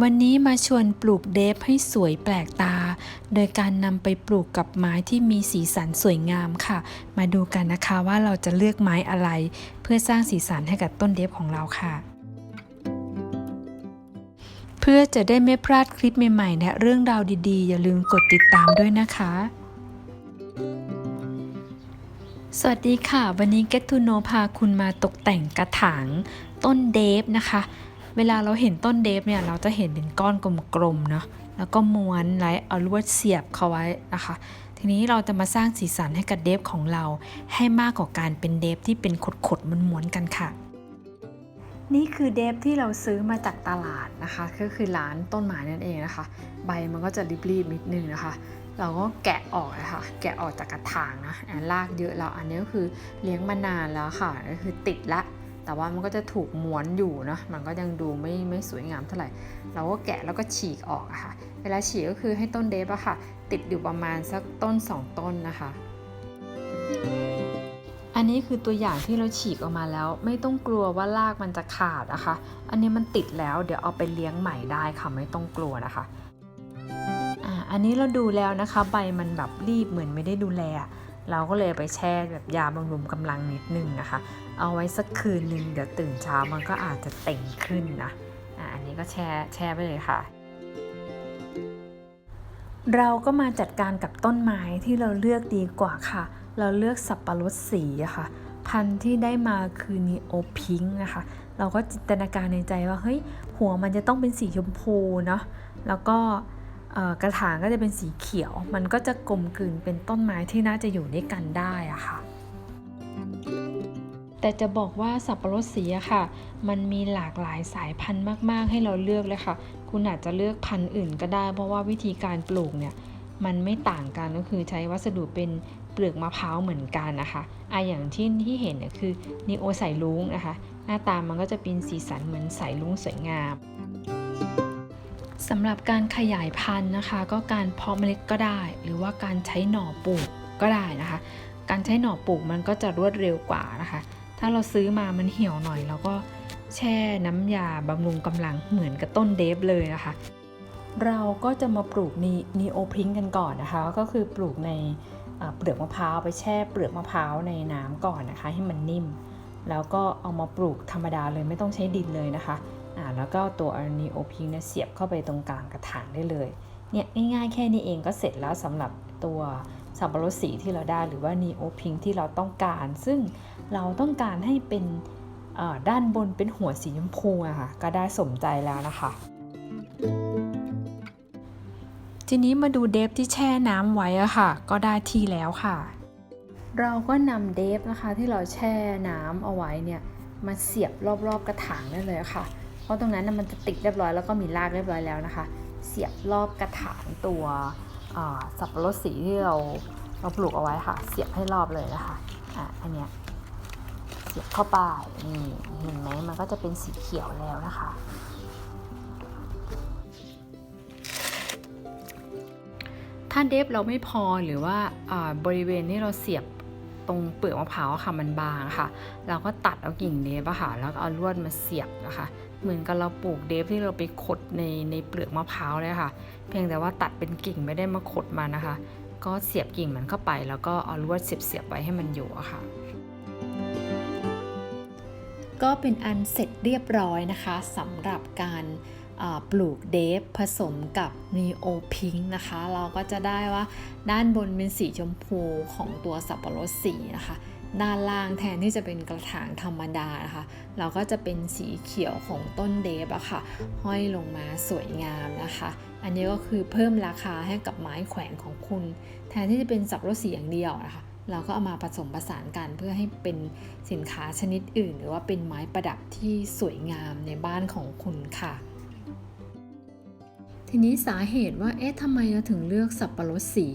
วันนี้มาชวนปลูกเดฟให้สวยแปลกตา โดยการนำไปปลูกกับไม้ที่มีสีสันสวยงามค่ะ มาดูกันนะคะว่าเราจะเลือกไม้อะไร เพื่อสร้างสีสันให้กับต้นเดฟของเราค่ะ เพื่อจะได้ไม่พลาดคลิปใหม่ๆ และเรื่องราวดีๆ อย่าลืมกดติดตามด้วยนะคะ สวัสดีค่ะ วันนี้ Get to Know พาคุณมาตกแต่งกระถางต้นเดฟนะคะ เวลาเราเห็นต้นเดฟเนี่ยเราจะเห็นเป็นก้อนกลมๆเนาะแล้วก็ม้วนไว้เอาลวดเสียบเข้าไว้นะคะทีนี้เราจะมาสร้างสีสันให้กับเดฟของเรา ให้มากกว่าการเป็นเดฟที่เป็นขดๆม้วนๆกันค่ะ นี่คือเดฟที่เราซื้อมาจากตลาดนะคะก็คือร้านต้นไม้นั่นเองนะคะ ใบมันก็จะรีบๆนิดนึงนะคะเราก็แกะออกนะคะแกะออกจากกระถางนะอะรากเยอะแล้วอันนี้ก็คือเลี้ยงมานานแล้วค่ะก็คือติดละ แต่ว่ามันก็จะถูกม้วนอยู่เนาะมันก็ยังดูไม่ไม่สวยงามเท่าไหร่ เราก็แกะแล้วก็ฉีกออกอะค่ะ เวลาฉีกก็คือให้ต้นเดฟอะค่ะ ติดอยู่ประมาณสักต้น 2 ต้นนะคะ อันนี้คือตัวอย่างที่เราฉีกออกมาแล้ว ไม่ต้องกลัวว่ารากมันจะขาดนะคะ อันนี้มันติดแล้วเดี๋ยวเอาไปเลี้ยงใหม่ได้ค่ะไม่ต้องกลัวนะคะอ่าอันนี้เราดูแล้วนะคะ ใบมันแบบรีบเหมือนไม่ได้ดูแล เราก็เลยไปแช่แบบยาบำรุงกำลังนิดนึงนะคะ เอาไว้สักคืนนึงเดี๋ยวตื่นเช้ามันก็อาจจะเต่งขึ้นนะอันนี้ก็แช่แช่ไปเลยค่ะ เราก็มาจัดการกับต้นไม้ที่เราเลือกดีกว่าค่ะ เราเลือกสับปะรดสีอะค่ะ พันธุ์ที่ได้มาคือนีโอพิงค์นะคะ เราก็จินตนาการในใจว่าเฮ้ยหัวมันจะต้องเป็นสีชมพูเนาะแล้วก็ กระถางก็จะเป็นสีเขียว มันก็จะกลมกลืนเป็นต้นไม้ที่น่าจะอยู่ด้วยกันได้อะค่ะ แต่จะบอกว่าสับปะรดสีอะค่ะ มันมีหลากหลายสายพันธุ์มากๆ ให้เราเลือกเลยค่ะ คุณอาจจะเลือกพันธุ์อื่นก็ได้ เพราะว่าวิธีการปลูกเนี่ยมันไม่ต่างกันก็คือใช้วัสดุเป็นเปลือกมะพร้าวเหมือนกันนะคะอะอย่างที่ที่เห็นเนี่ยคือนีโอสายลุงนะคะ หน้าตามันก็จะเป็นสีสันเหมือนสายลุงสวยงาม สำหรับการขยายพันธุ์นะคะ ก็การเพาะเมล็ดก็ได้ หรือว่าการใช้หน่อปลูกก็ได้นะคะ การใช้หน่อปลูกมันก็จะรวดเร็วกว่านะคะ ถ้าเราซื้อมามันเหี่ยวหน่อยเราก็แช่น้ำยาบำรุงกำลังเหมือนกับต้นเดฟเลยนะคะ เราก็จะมาปลูกนีนีโอพิงกันก่อนนะคะ ก็คือปลูกในเปลือกมะพร้าวไปแช่เปลือกมะพร้าวในน้ำก่อนนะคะ ให้มันนิ่ม แล้วก็เอามาปลูกธรรมดาเลยไม่ต้องใช้ดินเลยนะคะ อ่าแล้วก็ตัวนีโอพิงเนี่ยเสียบเข้าไปตรงกลางกระถางได้เลยเนี่ยง่ายๆแค่นี้เองก็เสร็จแล้วสำหรับตัวสับปะรดสีที่เราได้หรือว่านีโอพิงที่เราต้องการ ซึ่งเราต้องการให้เป็นด้านบนเป็นหัวสีชมพูอะค่ะก็ได้สมใจแล้วนะคะ ทีนี้มาดูเดฟที่แช่น้ำไว้อะค่ะ ก็ได้ที่แล้วค่ะ เราก็นำเดฟนะคะที่เราแช่น้ำเอาไว้เนี่ยมาเสียบรอบๆกระถางได้เลยค่ะ เพราะตรงนั้นมันจะติดเรียบร้อยแล้วก็มีรากเรียบร้อยแล้วนะคะ เสียบรอบกระถางตัวสับปะรดสีที่เราเราปลูกเอาไว้ค่ะ เสียบให้รอบเลยนะคะอะอันเนี้ยเสียบเข้าไปนี่เห็นไหมมันก็จะเป็นสีเขียวแล้วนะคะถ้าเดฟเราไม่พอหรือว่าอ่าบริเวณที่เราเสียบ ตรงเปลือกมะพร้าวค่ะมันบางค่ะ เราก็ตัดเอากิ่งเดฟอะค่ะ แล้วก็เอาลวดมาเสียบนะคะเหมือนกับเราปลูกเดฟที่เราไปขดในในเปลือกมะพร้าวเลยค่ะ เพียงแต่ว่าตัดเป็นกิ่งไม่ได้มาขดมานะคะ ก็เสียบกิ่งมันเข้าไป แล้วก็เอาลวดเสียบๆไว้ให้มันอยู่อะค่ะ ก็เป็นอันเสร็จเรียบร้อยนะคะสำหรับการ ปลูกเดฟผสมกับนีโอพิงนะคะ เราก็จะได้ว่าด้านบนเป็นสีชมพูของตัวสับปะรดสีนะคะ ด้านล่างแทนที่จะเป็นกระถางธรรมดานะคะ เราก็จะเป็นสีเขียวของต้นเดฟอะค่ะ ห้อยลงมาสวยงามนะคะ อันนี้ก็คือเพิ่มราคาให้กับไม้แขวนของคุณ แทนที่จะเป็นสับปะรดสีอย่างเดียวนะคะเราก็เอามาผสมผสานกันเพื่อให้เป็นสินค้าชนิดอื่น หรือว่าเป็นไม้ประดับที่สวยงามในบ้านของคุณค่ะ ทีนี้สาเหตุว่า เอ๊ะทำไมเราถึงเลือกสับปะรดสี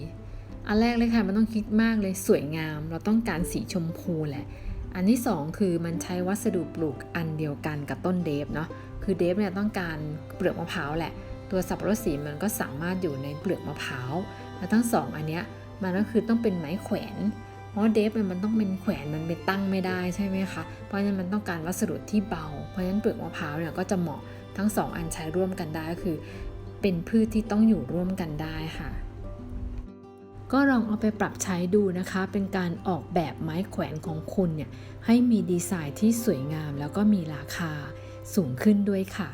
อันแรกเลยค่ะ มันต้องคิดมากเลยสวยงาม เราต้องการสีชมพูแหละ อันที่สองคือมันใช้วัสดุปลูกอันเดียวกันกับต้นเดฟเนาะ คือเดฟเนี่ยต้องการเปลือกมะพร้าวแหละ ตัวสับปะรดสีมันก็สามารถอยู่ในเปลือกมะพร้าว และทั้งสองอันเนี้ยมันก็คือต้องเป็นไม้แขวนเพราะเดฟเนี่ยมันต้องเป็นแขวนมันไปตั้งไม่ได้ใช่ไหมคะ เพราะฉะนั้นมันต้องการวัสดุที่เบา เพราะฉะนั้นเปลือกมะพร้าวเนี่ยก็จะเหมาะทั้งสองอันใช้ร่วมกันได้ก็คือ เป็นพืชที่ต้องอยู่ร่วมกันได้ค่ะ ก็ลองเอาไปปรับใช้ดูนะคะ เป็นการออกแบบไม้แขวนของคุณเนี่ยให้มีดีไซน์ที่สวยงามแล้วก็มีราคาสูงขึ้นด้วยค่ะ